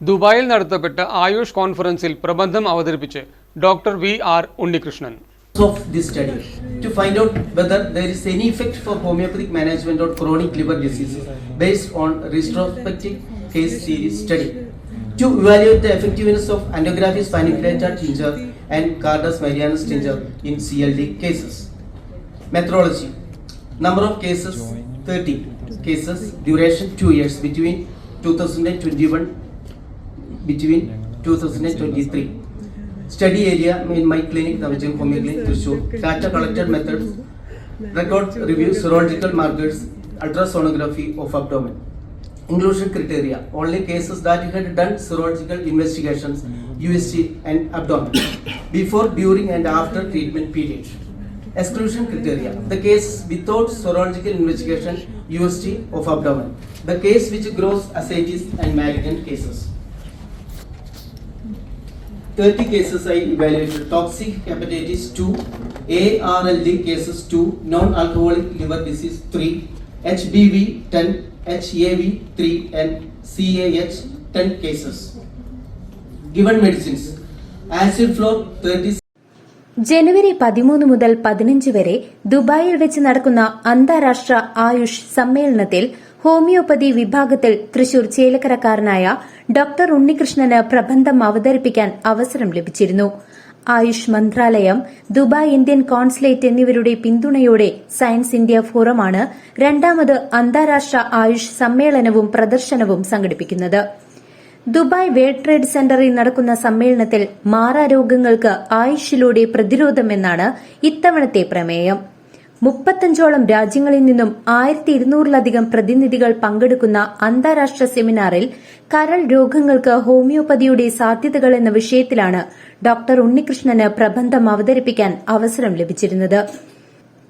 ദുബായിൽ നടത്തപ്പെട്ട ആയുഷ് കോൺഫറൻസിൽ പ്രബന്ധം അവതരിപ്പിച്ച് doctor V R Unnikrishnan of this study to find out whether there is any effect for homeopathic management of chronic liver diseases based on retrospective case series study. To evaluate the effectiveness of angiography paniculata tincture and Cardus marianus tincture in CLD cases. Methodology. Number of cases 30 cases. Duration 2 years between 2021 between 2023. Study area in my clinic, Navajam Homeo Clinic, Thrissur. Data collected methods, record review, serological markers, ultrasonography of abdomen. Inclusion criteria, only cases that had done serological investigations, USG and abdomen, before, during and after treatment period. Exclusion criteria, the case without serological investigation, USG of abdomen, the case which grows ascites and malignant cases. 30 cases I evaluated toxic hepatitis 2, ARLD cases 2, non alcoholic liver disease 3, HBV 10, HAV 3, and CAH 10 cases. Given medicines acid flow 30 ജനുവരി പതിമൂന്ന് മുതൽ പതിനഞ്ച് വരെ ദുബായിൽ വെച്ച് നടക്കുന്ന അന്താരാഷ്ട്ര ആയുഷ് സമ്മേളനത്തിൽ ഹോമിയോപ്പതി വിഭാഗത്തിൽ തൃശൂർ ചേലക്കരക്കാരനായ ഡോക്ടർ ഉണ്ണികൃഷ്ണന് പ്രബന്ധം അവതരിപ്പിക്കാൻ അവസരം ലഭിച്ചിരുന്നു. ആയുഷ് മന്ത്രാലയം ദുബായ് ഇന്ത്യൻ കോൺസുലേറ്റ് എന്നിവരുടെ പിന്തുണയോടെ സയൻസ് ഇന്ത്യ ഫോറമാണ് രണ്ടാമത് അന്താരാഷ്ട്ര ആയുഷ് സമ്മേളനവും പ്രദർശനവും സംഘടിപ്പിക്കുന്നത്. ദുബായ് വേൾഡ് ട്രേഡ് സെന്ററിൽ നടക്കുന്ന സമ്മേളനത്തിൽ മാറാരോഗങ്ങൾക്ക് ആയുഷിലൂടെ പ്രതിരോധമെന്നാണ് ഇത്തവണത്തെ പ്രമേയം. മുപ്പത്തഞ്ചോളം രാജ്യങ്ങളിൽ നിന്നും ആയിരത്തി ഇരുന്നൂറിലധികം പ്രതിനിധികൾ പങ്കെടുക്കുന്ന അന്താരാഷ്ട്ര സെമിനാറിൽ കരൾ രോഗങ്ങൾക്ക് ഹോമിയോപ്പതിയുടെ സാധ്യതകൾ എന്ന വിഷയത്തിലാണ് ഡോക്ടർ ഉണ്ണികൃഷ്ണന് പ്രബന്ധം അവതരിപ്പിക്കാൻ അവസരം ലഭിച്ചിരുന്നത്.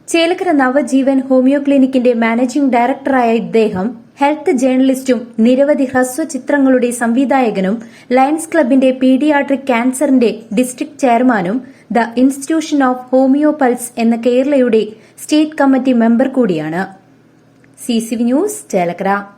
ചേലക്കര നവജീവൻ ഹോമിയോ ക്ലിനിക്കിന്റെ മാനേജിംഗ് ഡയറക്ടറായ ഇദ്ദേഹം ഹെൽത്ത് ജേർണലിസ്റ്റും നിരവധി ഹ്രസ്വചിത്രങ്ങളുടെ സംവിധായകനും ലയൺസ് ക്ലബിന്റെ പീഡിയാട്രിക് ക്യാൻസറിന്റെ ഡിസ്ട്രിക്ട് ചെയർമാനും ദ ഇൻസ്റ്റിറ്റ്യൂഷൻ ഓഫ് ഹോമിയോപൾസ് എന്ന കേരളയുടെ സ്റ്റേറ്റ് കമ്മിറ്റി മെമ്പർ കൂടിയാണ്. C news Chelakkara.